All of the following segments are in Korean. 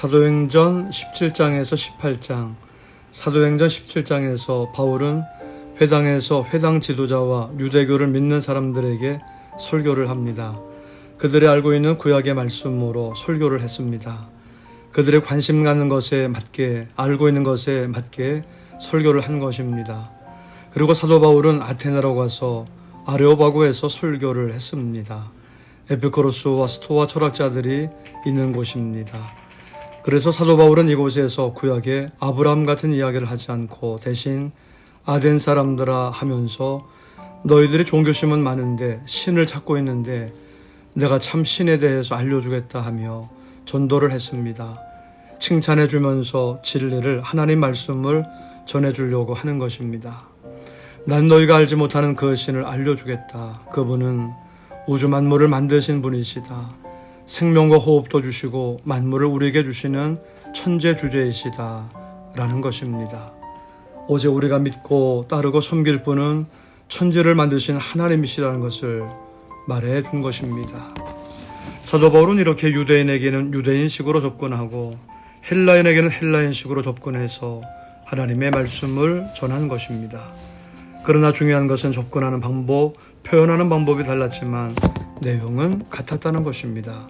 사도행전 17장에서 18장, 사도행전 17장에서 바울은 회당에서 회당 지도자와 유대교를 믿는 사람들에게 설교를 합니다. 그들이 알고 있는 구약의 말씀으로 설교를 했습니다. 그들의 관심 갖는 것에 맞게 알고 있는 것에 맞게 설교를 한 것입니다. 그리고 사도 바울은 아테네로 가서 아레오바고에서 설교를 했습니다. 에피코로스와 스토아 철학자들이 있는 곳입니다. 그래서 사도 바울은 이곳에서 구약의 아브라함 같은 이야기를 하지 않고 대신 아덴 사람들아 하면서 너희들이 종교심은 많은데 신을 찾고 있는데 내가 참 신에 대해서 알려주겠다 하며 전도를 했습니다. 칭찬해 주면서 진리를 하나님 말씀을 전해 주려고 하는 것입니다. 난 너희가 알지 못하는 그 신을 알려주겠다. 그분은 우주 만물을 만드신 분이시다. 생명과 호흡도 주시고 만물을 우리에게 주시는 천재 주제이시다. 라는 것입니다. 어제 우리가 믿고 따르고 섬길 분은 천지를 만드신 하나님이시라는 것을 말해 준 것입니다. 사도 바울은 이렇게 유대인에게는 유대인식으로 접근하고 헬라인에게는 헬라인식으로 접근해서 하나님의 말씀을 전한 것입니다. 그러나 중요한 것은 접근하는 방법, 표현하는 방법이 달랐지만 내용은 같았다는 것입니다.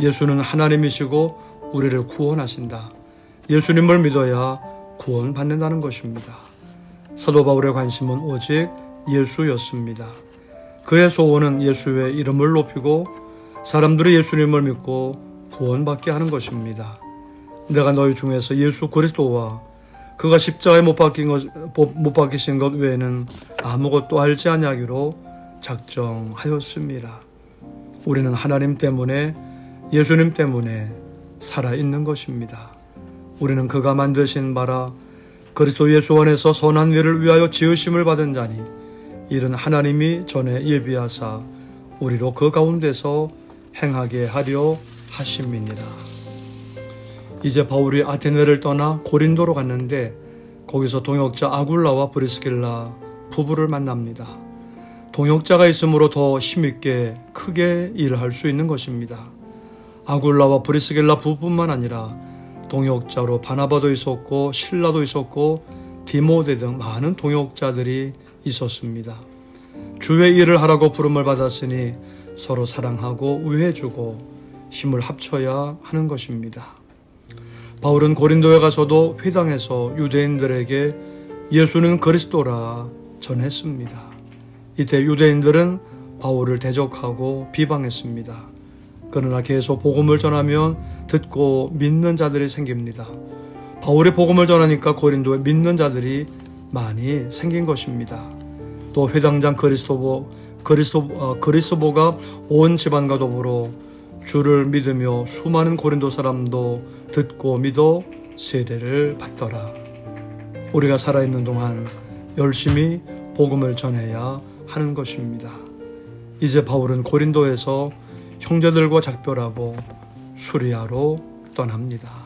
예수는 하나님이시고 우리를 구원하신다. 예수님을 믿어야 구원받는다는 것입니다. 사도 바울의 관심은 오직 예수였습니다. 그의 소원은 예수의 이름을 높이고 사람들이 예수님을 믿고 구원받게 하는 것입니다. 내가 너희 중에서 예수 그리스도와 그가 십자가에 못 박힌 것, 못 박히신 것 외에는 아무것도 알지 아니하기로 작정하였습니다. 우리는 하나님 때문에 예수님 때문에 살아 있는 것입니다. 우리는 그가 만드신 바라 그리스도 예수 안에서 선한 일을 위하여 지으심을 받은 자니 이는 하나님이 전에 예비하사 우리로 그 가운데서 행하게 하려 하심이니라. 이제 바울이 아테네를 떠나 고린도로 갔는데 거기서 동역자 아굴라와 브리스길라 부부를 만납니다. 동역자가 있으므로 더 힘있게 크게 일을 할 수 있는 것입니다. 아굴라와 브리스길라 부부뿐만 아니라 동역자로 바나바도 있었고 신라도 있었고 디모데 등 많은 동역자들이 있었습니다. 주의 일을 하라고 부름을 받았으니 서로 사랑하고 우애해주고 힘을 합쳐야 하는 것입니다. 바울은 고린도에 가서도 회당에서 유대인들에게 예수는 그리스도라 전했습니다. 이때 유대인들은 바울을 대적하고 비방했습니다. 그러나 계속 복음을 전하면 듣고 믿는 자들이 생깁니다. 바울의 복음을 전하니까 고린도에 믿는 자들이 많이 생긴 것입니다. 또 회당장 그리스도보 그리스도 어, 그리스도가 온 집안과 더불어 주를 믿으며 수많은 고린도 사람도 듣고 믿어 세례를 받더라. 우리가 살아있는 동안 열심히 복음을 전해야 하는 것입니다. 이제 바울은 고린도에서 형제들과 작별하고 수리아로 떠납니다.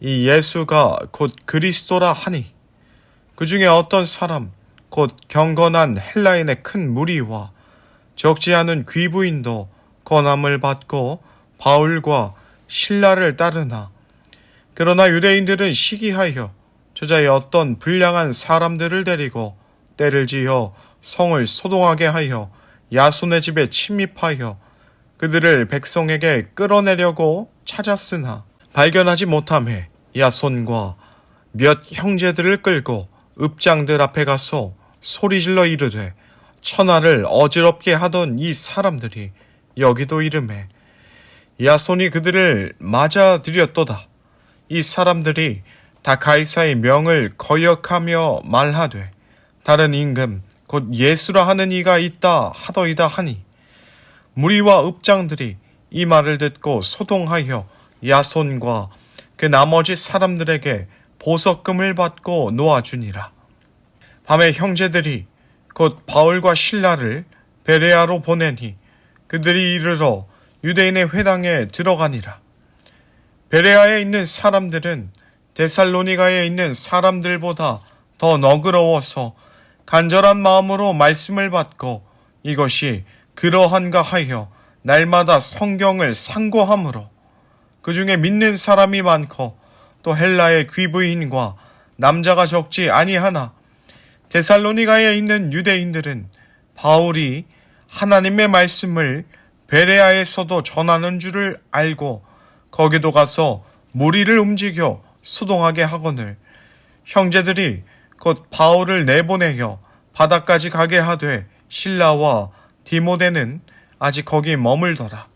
이 예수가 곧 그리스도라 하니 그 중에 어떤 사람 곧 경건한 헬라인의 큰 무리와 적지 않은 귀부인도 권함을 받고 바울과 신라를 따르나 그러나 유대인들은 시기하여 저자의 어떤 불량한 사람들을 데리고 때를 지어 성을 소동하게 하여 야손의 집에 침입하여 그들을 백성에게 끌어내려고 찾았으나 발견하지 못함에 야손과 몇 형제들을 끌고 읍장들 앞에 가서 소리질러 이르되 천하를 어지럽게 하던 이 사람들이 여기도 이름에 야손이 그들을 맞아들였도다. 이 사람들이 다 가이사의 명을 거역하며 말하되 다른 임금 곧 예수라 하는 이가 있다 하더이다 하니 무리와 읍장들이 이 말을 듣고 소동하여 야손과 그 나머지 사람들에게 보석금을 받고 놓아주니라. 밤에 형제들이 곧 바울과 신라를 베레아로 보내니 그들이 이르러 유대인의 회당에 들어가니라. 베레아에 있는 사람들은 데살로니가에 있는 사람들보다 더 너그러워서 간절한 마음으로 말씀을 받고 이것이 그러한가 하여 날마다 성경을 상고함으로 그 중에 믿는 사람이 많고 또 헬라의 귀부인과 남자가 적지 아니하나 데살로니가에 있는 유대인들은 바울이 하나님의 말씀을 베레아에서도 전하는 줄을 알고 거기도 가서 무리를 움직여 수동하게 하거늘 형제들이 곧 바울을 내보내어 바다까지 가게 하되 신라와 디모데는 아직 거기 머물더라.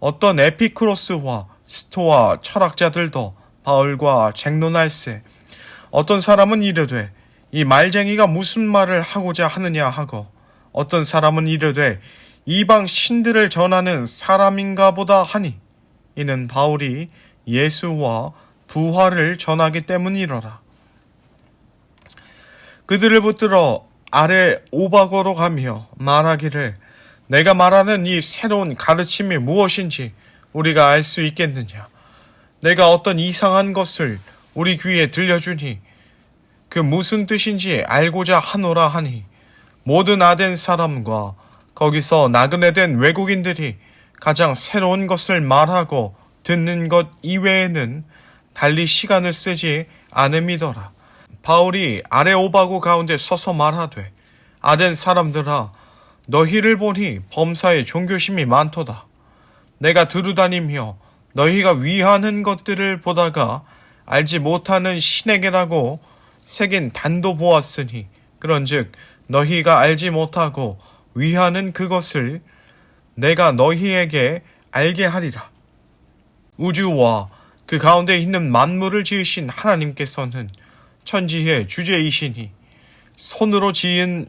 어떤 에피크로스와 스토아 철학자들도 바울과 쟁론할세 어떤 사람은 이르되 이 말쟁이가 무슨 말을 하고자 하느냐 하고 어떤 사람은 이르되 이방 신들을 전하는 사람인가 보다 하니 이는 바울이 예수와 부활을 전하기 때문이로라. 그들을 붙들어 아래 오박으로 가며 말하기를 내가 말하는 이 새로운 가르침이 무엇인지 우리가 알 수 있겠느냐. 내가 어떤 이상한 것을 우리 귀에 들려주니 그 무슨 뜻인지 알고자 하노라 하니 모든 아덴 사람과 거기서 나그네 된 외국인들이 가장 새로운 것을 말하고 듣는 것 이외에는 달리 시간을 쓰지 않음이더라. 바울이 아레오바고 가운데 서서 말하되 아덴 사람들아 너희를 보니 범사에 종교심이 많도다. 내가 두루다니며 너희가 위하는 것들을 보다가 알지 못하는 신에게라고 새긴 단도 보았으니 그런즉 너희가 알지 못하고 위하는 그것을 내가 너희에게 알게 하리라. 우주와 그 가운데 있는 만물을 지으신 하나님께서는 천지의 주제이시니 손으로 지은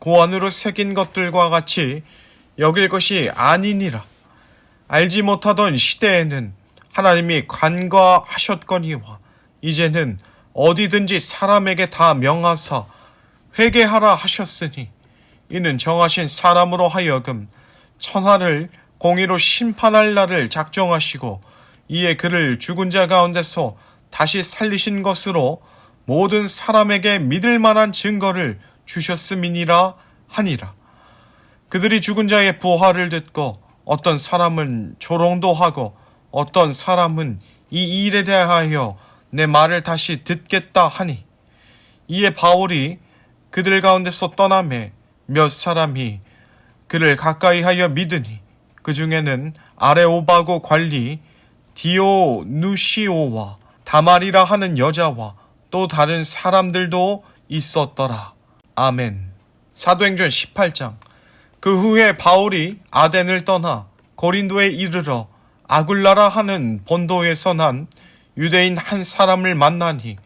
고안으로 새긴 것들과 같이 여길 것이 아니니라. 알지 못하던 시대에는 하나님이 관과하셨거니와 이제는 어디든지 사람에게 다 명하사 회개하라 하셨으니 이는 정하신 사람으로 하여금 천하를 공의로 심판할 날을 작정하시고 이에 그를 죽은 자 가운데서 다시 살리신 것으로 모든 사람에게 믿을 만한 증거를 주셨음이니라 하니라. 그들이 죽은 자의 부활을 듣고 어떤 사람은 조롱도 하고 어떤 사람은 이 일에 대하여 내 말을 다시 듣겠다 하니 이에 바울이 그들 가운데서 떠남에 몇 사람이 그를 가까이 하여 믿으니 그 중에는 아레오바고 관리 디오누시오와 다말이라 하는 여자와 또 다른 사람들도 있었더라. 아멘. 사도행전 18장. 그 후에 바울이 아덴을 떠나 고린도에 이르러 아굴라라 하는 본도에서 난 유대인 한 사람을 만나니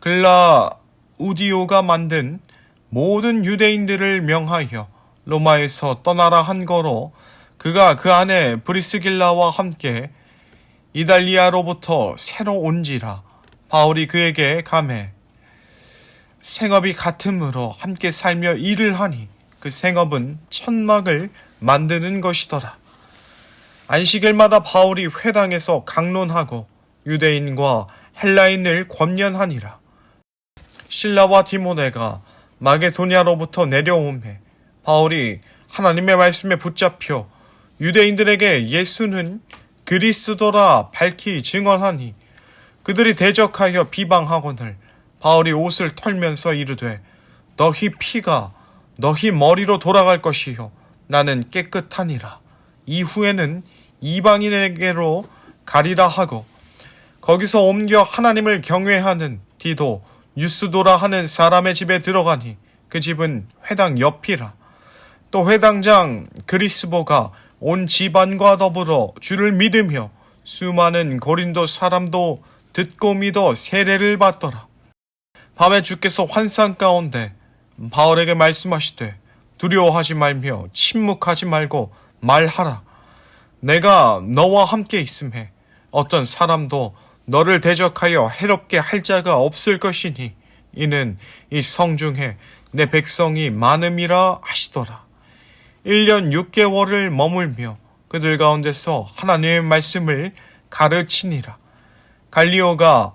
글라 우디오가 만든 모든 유대인들을 명하여 로마에서 떠나라 한 거로 그가 그 안에 브리스길라와 함께 이달리아로부터 새로 온지라 바울이 그에게 감해 생업이 같음으로 함께 살며 일을 하니 그 생업은 천막을 만드는 것이더라. 안식일마다 바울이 회당에서 강론하고 유대인과 헬라인을 권면하니라. 신라와 디모데가 마게도니아로부터 내려오매 바울이 하나님의 말씀에 붙잡혀 유대인들에게 예수는 그리스도라 밝히 증언하니 그들이 대적하여 비방하거늘 바울이 옷을 털면서 이르되 너희 피가 너희 머리로 돌아갈 것이요. 나는 깨끗하니라. 이후에는 이방인에게로 가리라 하고 거기서 옮겨 하나님을 경외하는 디도 유스도라 하는 사람의 집에 들어가니 그 집은 회당 옆이라. 또 회당장 그리스보가 온 집안과 더불어 주를 믿으며 수많은 고린도 사람도 듣고 믿어 세례를 받더라. 밤에 주께서 환상 가운데 바울에게 말씀하시되 두려워하지 말며 침묵하지 말고 말하라. 내가 너와 함께 있음에 어떤 사람도 너를 대적하여 해롭게 할 자가 없을 것이니 이는 이 성중에 내 백성이 많음이라 하시더라. 1년 6개월을 머물며 그들 가운데서 하나님의 말씀을 가르치니라. 갈리오가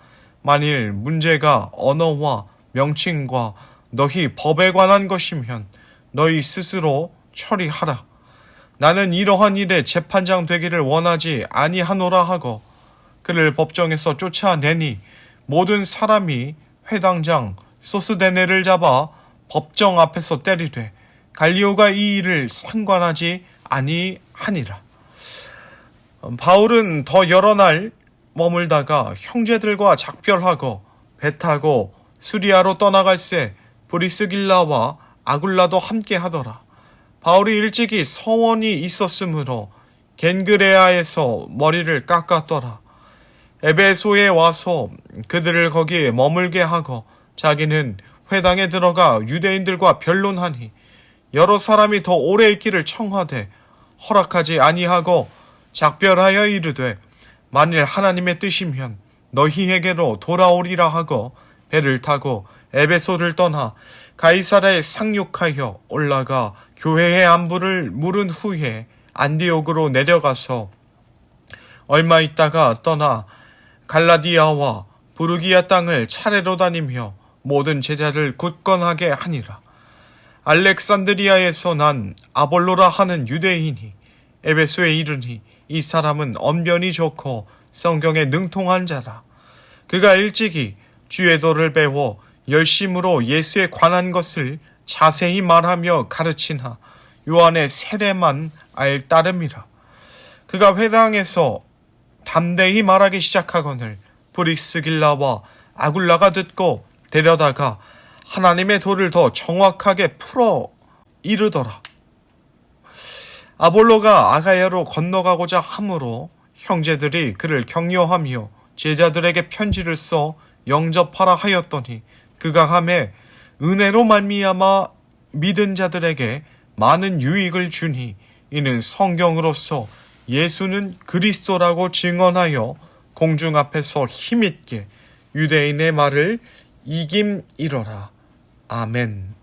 만일 문제가 언어와 명칭과 너희 법에 관한 것이면 너희 스스로 처리하라. 나는 이러한 일에 재판장 되기를 원하지 아니하노라 하고 그를 법정에서 쫓아내니 모든 사람이 회당장 소스데네를 잡아 법정 앞에서 때리되 갈리오가 이 일을 상관하지 아니하니라. 바울은 더 여러 날 머물다가 형제들과 작별하고 배 타고 수리아로 떠나갈새 브리스길라와 아굴라도 함께 하더라. 바울이 일찍이 서원이 있었으므로 겐그레아에서 머리를 깎았더라. 에베소에 와서 그들을 거기에 머물게 하고 자기는 회당에 들어가 유대인들과 변론하니 여러 사람이 더 오래 있기를 청하되 허락하지 아니하고 작별하여 이르되 만일 하나님의 뜻이면 너희에게로 돌아오리라 하고 배를 타고 에베소를 떠나 가이사라에 상륙하여 올라가 교회의 안부를 물은 후에 안디옥으로 내려가서 얼마 있다가 떠나 갈라디아와 부르기아 땅을 차례로 다니며 모든 제자를 굳건하게 하니라. 알렉산드리아에서 난 아볼로라 하는 유대인이 에베소에 이르니 이 사람은 언변이 좋고 성경에 능통한 자라. 그가 일찍이 주의 도를 배워 열심으로 예수에 관한 것을 자세히 말하며 가르치나 요한의 세례만 알 따름이라. 그가 회당에서 담대히 말하기 시작하거늘 브릭스길라와 아굴라가 듣고 데려다가 하나님의 도를 더 정확하게 풀어 이르더라. 아볼로가 아가야로 건너가고자 하므로 형제들이 그를 격려하며 제자들에게 편지를 써 영접하라 하였더니 그가 함에 은혜로 말미암아 믿은 자들에게 많은 유익을 주니 이는 성경으로서 예수는 그리스도라고 증언하여 공중 앞에서 힘있게 유대인의 말을 이김 이러라. 아멘.